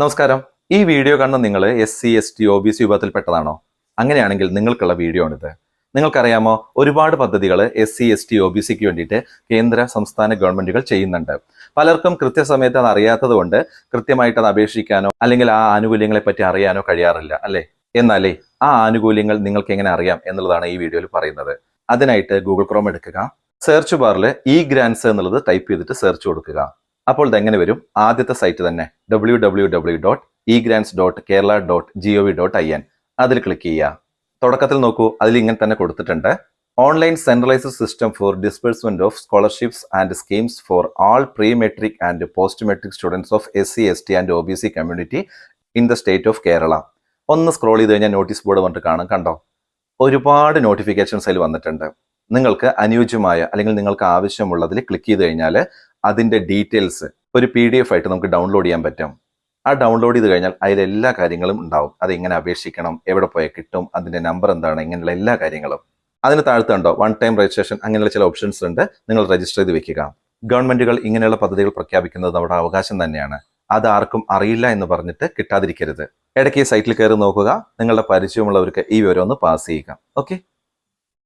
നമസ്കാരം. ഈ വീഡിയോ കാണുന്ന നിങ്ങൾ S C S T O B C വിഭാഗത്തിൽപ്പെട്ടതാണോ? അങ്ങനെയാണെങ്കിൽ നിങ്ങൾക്കുള്ള വീഡിയോ ആണിത്. നിങ്ങൾക്കറിയാമോ? ഒരുപാട് പദ്ധതികൾ S C S T O B സിക്ക് വേണ്ടിയിട്ട് കേന്ദ്ര സംസ്ഥാന ഗവൺമെന്റുകൾ ചെയ്യുന്നുണ്ട്. പലർക്കും കൃത്യസമയത്ത് അത് അറിയാത്തത് കൊണ്ട് കൃത്യമായിട്ട് അത് അപേക്ഷിക്കാനോ അല്ലെങ്കിൽ ആ ആനുകൂല്യങ്ങളെ പറ്റി അറിയാനോ കഴിയാറില്ല അല്ലേ? എന്നാലേ ആ ആനുകൂല്യങ്ങൾ നിങ്ങൾക്ക് എങ്ങനെ അറിയാം എന്നുള്ളതാണ് ഈ വീഡിയോയിൽ പറയുന്നത്. അതിനായിട്ട് ഗൂഗിൾ ക്രോം എടുക്കുക. സെർച്ച് ബാറിൽ ഇ ഗ്രാൻസ് എന്നുള്ളത് ടൈപ്പ് ചെയ്തിട്ട് സെർച്ച് കൊടുക്കുക. അപ്പോൾ ഇതെങ്ങനെ വരും? ആദ്യത്തെ സൈറ്റ് തന്നെ W W W dot E grants dot Kerala dot G O V dot I N അതിൽ ക്ലിക്ക് ചെയ്യുക. തുടക്കത്തിൽ നോക്കൂ അതിൽ ഇങ്ങനെ തന്നെ കൊടുത്തിട്ടുണ്ട്. Online centralised system for disbursement of scholarships and schemes for all pre matric and post matric students of S C S T and O B C community in the state of Kerala ഒന്ന് scroll ചെയ്ത് കഴിഞ്ഞാൽ notice board വന്നിട്ട് കാണാം. കണ്ടോ? ഒരുപാട് notifications അതിൽ വന്നിട്ടുണ്ട്. നിങ്ങൾക്ക് അനുയോജ്യമായ അല്ലെങ്കിൽ നിങ്ങൾക്ക് ആവശ്യമുള്ളതിൽ ക്ലിക്ക് ചെയ്ത് കഴിഞ്ഞാൽ അതിന്റെ ഡീറ്റെയിൽസ് ഒരു പി ഡി എഫ് ആയിട്ട് നമുക്ക് ഡൗൺലോഡ് ചെയ്യാൻ പറ്റും. ആ ഡൗൺലോഡ് ചെയ്ത് കഴിഞ്ഞാൽ അതിലെല്ലാ കാര്യങ്ങളും ഉണ്ടാവും. അത് എങ്ങനെ അപേക്ഷിക്കണം എവിടെ പോയാൽ കിട്ടും അതിന്റെ നമ്പർ എന്താണ് ഇങ്ങനെയുള്ള എല്ലാ കാര്യങ്ങളും. അതിന് താഴ്ത്തുണ്ടോ വൺ ടൈം രജിസ്ട്രേഷൻ അങ്ങനെയുള്ള ചില ഓപ്ഷൻസ് ഉണ്ട്. നിങ്ങൾ രജിസ്റ്റർ ചെയ്ത് വെക്കുക. ഗവൺമെന്റുകൾ ഇങ്ങനെയുള്ള പദ്ധതികൾ പ്രഖ്യാപിക്കുന്നത് നമ്മുടെ അവകാശം തന്നെയാണ്. അത് ആർക്കും അറിയില്ല എന്ന് പറഞ്ഞിട്ട് കിട്ടാതിരിക്കരുത്. ഇടയ്ക്ക് ഈ സൈറ്റിൽ കയറി നോക്കുക. നിങ്ങളുടെ പരിചയമുള്ളവർക്ക് ഈ വിവരം ഒന്ന് പാസ് ചെയ്യുക. ഓക്കെ